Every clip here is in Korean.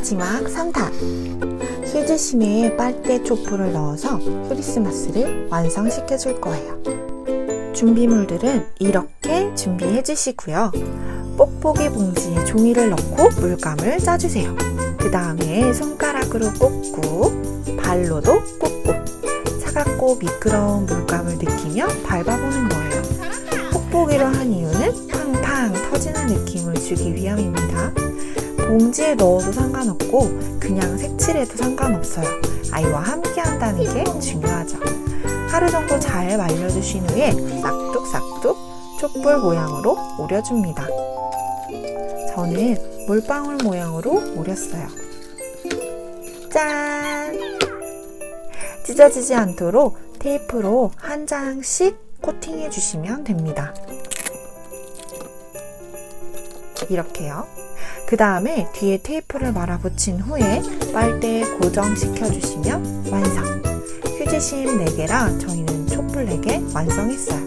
마지막 3탄 휴지심에 빨대 촛불을 넣어서 크리스마스를 완성시켜 줄 거예요. 준비물들은 이렇게 준비해 주시고요. 뽁뽁이 봉지에 종이를 넣고 물감을 짜주세요. 그 다음에 손가락으로 꽂고 발로도 꽂고 차갑고 미끄러운 물감을 느끼며 밟아보는 거예요. 뽁뽁이로 한 이유는 팡팡 터지는 느낌을 주기 위함입니다. 봉지에 넣어도 상관없고 그냥 색칠해도 상관없어요. 아이와 함께 한다는 게 중요하죠. 하루 정도 잘 말려주신 후에 싹둑싹둑 촛불 모양으로 오려줍니다. 저는 물방울 모양으로 오렸어요. 짠! 찢어지지 않도록 테이프로 한 장씩 코팅해 주시면 됩니다. 이렇게요. 그 다음에 뒤에 테이프를 말아 붙인 후에 빨대에 고정시켜 주시면 완성. 휴지심 4개랑 저희는 촛불 4개 완성했어요.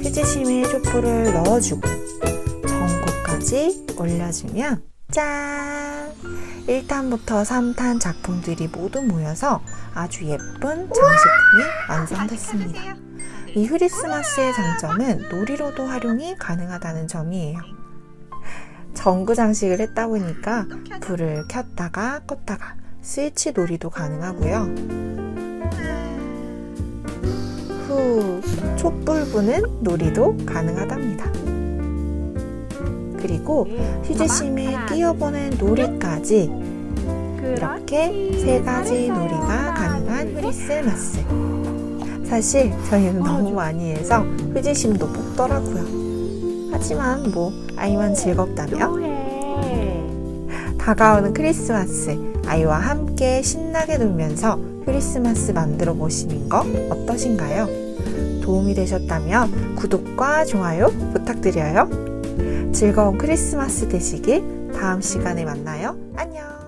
휴지심에 촛불을 넣어주고 전구까지 올려주면 짠! 1탄부터 3탄 작품들이 모두 모여서 아주 예쁜 장식품이 완성됐습니다. 이 크리스마스의 장점은 놀이로도 활용이 가능하다는 점이에요. 전구 장식을 했다 보니까 불을 켰다가 껐다가 스위치 놀이도 가능하고요. 후, 촛불 부는 놀이도 가능하답니다. 그리고 휴지심에 끼워보는 놀이까지 이렇게 세 가지 놀이가 가능한 크리스마스. 사실 저희는 너무 많이 해서 휴지심도 뽑더라고요. 하지만 뭐 아이만 즐겁다면 다가오는 크리스마스 아이와 함께 신나게 놀면서 크리스마스 만들어 보시는 거 어떠신가요? 도움이 되셨다면 구독과 좋아요 부탁드려요. 즐거운 크리스마스 되시길 다음 시간에 만나요. 안녕.